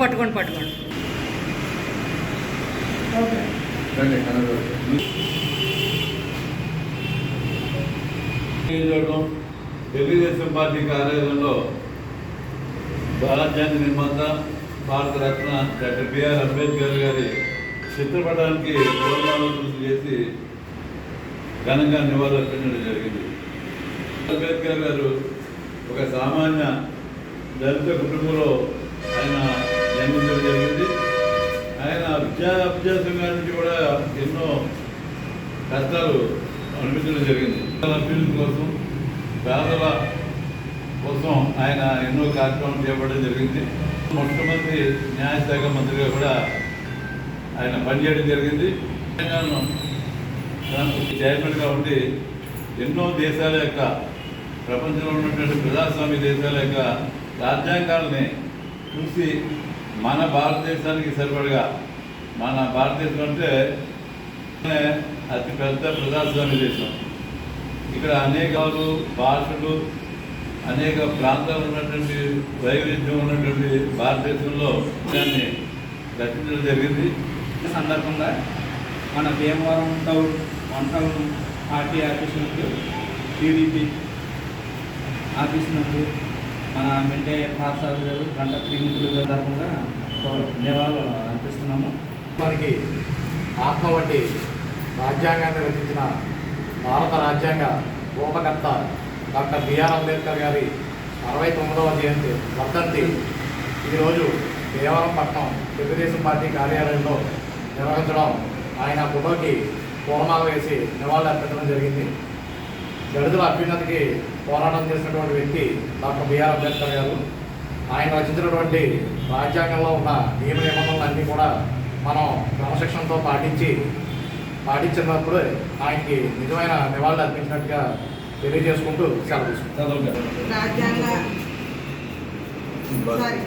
పట్టుకోండి పట్టుకోండి. తెలుగుదేశం పార్టీ కార్యాలయంలో రాజ్యాంగ నిర్మాత భారతరత్న డాక్టర్ బిఆర్ అంబేద్కర్ గారి చిత్రపటానికి చేసి ఘనంగా నివాళులర్పించడం జరిగింది. అంబేద్కర్ గారు ఒక సామాన్య దళిత కుటుంబంలో ఆయన జన్మించడం జరిగింది. ఆయన విద్యా అభ్యాసం నుంచి కూడా ఎన్నో కష్టాలు అనిపించడం జరిగింది. అభ్యున్నతి కోసం పేదల కోసం ఆయన ఎన్నో కార్యక్రమాలు చేపట్టడం జరిగింది. మొట్టమొదటి న్యాయశాఖ మంత్రిగా కూడా ఆయన పనిచేయడం జరిగింది. తెలంగాణ చైర్మన్గా ఉండి ఎన్నో దేశాల యొక్క ప్రపంచంలో ఉన్నటువంటి ప్రజాస్వామ్య దేశాల యొక్క రాజ్యాంగాలని చూసి మన భారతదేశానికి సరిపడగా మన భారతదేశం అంటే అతి పెద్ద ప్రజాస్వామ్య దేశం. ఇక్కడ అనేక భాషలు అనేక ప్రాంతాలు ఉన్నటువంటి వైవిధ్యం ఉన్నటువంటి భారతదేశంలో దాన్ని రచించడం జరిగింది. సందర్భంగా మన Bhimavaram town one party office నందు టీడీపీ ఆఫీస్ నందు మన మెంటే పాఠశాలలు గారు గంట త్రిమూర్తులు గారి తరఫుగా నివాళులు అర్పిస్తున్నాము. మనకి ఆత్మ వంటి రాజ్యాంగాన్ని రచించిన భారత రాజ్యాంగ రూపకర్త డాక్టర్ బిఆర్ అంబేద్కర్ గారి అరవై తొమ్మిదవ జయంతి వర్ధంతి ఈరోజు దేవరం పట్నం తెలుగుదేశం పార్టీ కార్యాలయంలో నిర్వహించడం ఆయన ఫోటోకి పూలమాల వేసి నివాళులు అర్పించడం జరిగింది. దళితుల అభ్యున్నతికి పోరాటం చేసినటువంటి వ్యక్తి డాక్టర్ బిఆర్ అంబేద్కర్ గారు. ఆయన రచించినటువంటి రాజ్యాంగంలో ఉన్న నియమ నిబంధనలన్నీ కూడా మనం క్రమశిక్షణతో పాటించి పాటించినప్పుడు ఆయనకి నిజమైన నివాళులు అర్పించినట్టుగా తెలియజేసుకుంటూ సెలవు తీసుకుంటాం రాజ్యాంగ సారీ.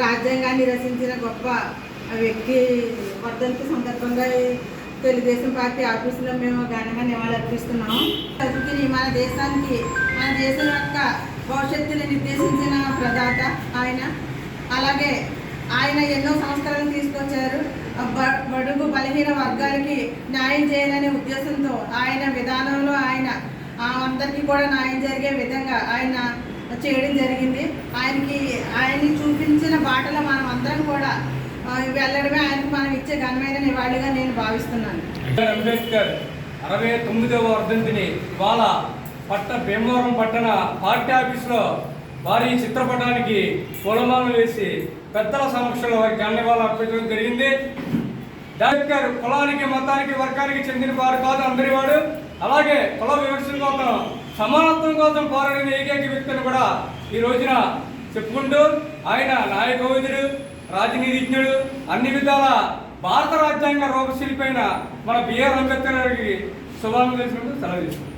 రాజ్యాంగాన్ని రచించిన గొప్ప వ్యక్తి వర్ధంతి సందర్భంగా తెలుగుదేశం పార్టీ ఆఫీసులో మేము ఘనంగా నివాళులర్పిస్తున్నాము. ప్రకృతిని మన దేశానికి మన దేశం యొక్క భవిష్యత్తుని నిర్దేశించిన ప్రదాత ఆయన. అలాగే ఆయన ఎన్నో సంస్కరణలు తీసుకొచ్చారు. బడుగు బలహీన వర్గాలకి న్యాయం చేయాలనే ఉద్దేశంతో ఆయన విధానంలో ఆయన ఆ అందరికీ కూడా న్యాయం జరిగే విధంగా ఆయన చేయడం జరిగింది. ఆయనకి ఆయన్ని చూపించిన బాటలో మనం అందరం కూడా వెళ్ళడమే ఆయనకు మనం ఇచ్చే ఘనమైన నివాళిగా నేను భావిస్తున్నాను. అంబేద్కర్ అరవై తొమ్మిదవ వర్ధంతిని ఇవాళ పట్ట భీమవరం పట్టణ పార్టీ ఆఫీసులో వారి చిత్రపటానికి పూలమాలలు వేసి పెద్దల సమక్షంలో వారికి ధన్యవాదాలు అర్పించడం జరిగింది. అంబేద్కర్ కులానికి మతానికి వర్గానికి చెందిన వారు కాదు అందరి వాడు. అలాగే కుల వివక్షల కోసం సమానత్వం కోసం పోరాడిన ఏకైక వ్యక్తిని కూడా ఈ రోజున చెప్పుకుంటూ ఆయన నాయకవేదుడు రాజనీతిజ్ఞుడు అన్ని విధాల భారత రాజ్యాంగ రూపశిల్పైన మన బిఆర్ అంబేద్కర్ గారికి శుభాకాంక్షలు తెలుసుకుంటూ సెలవు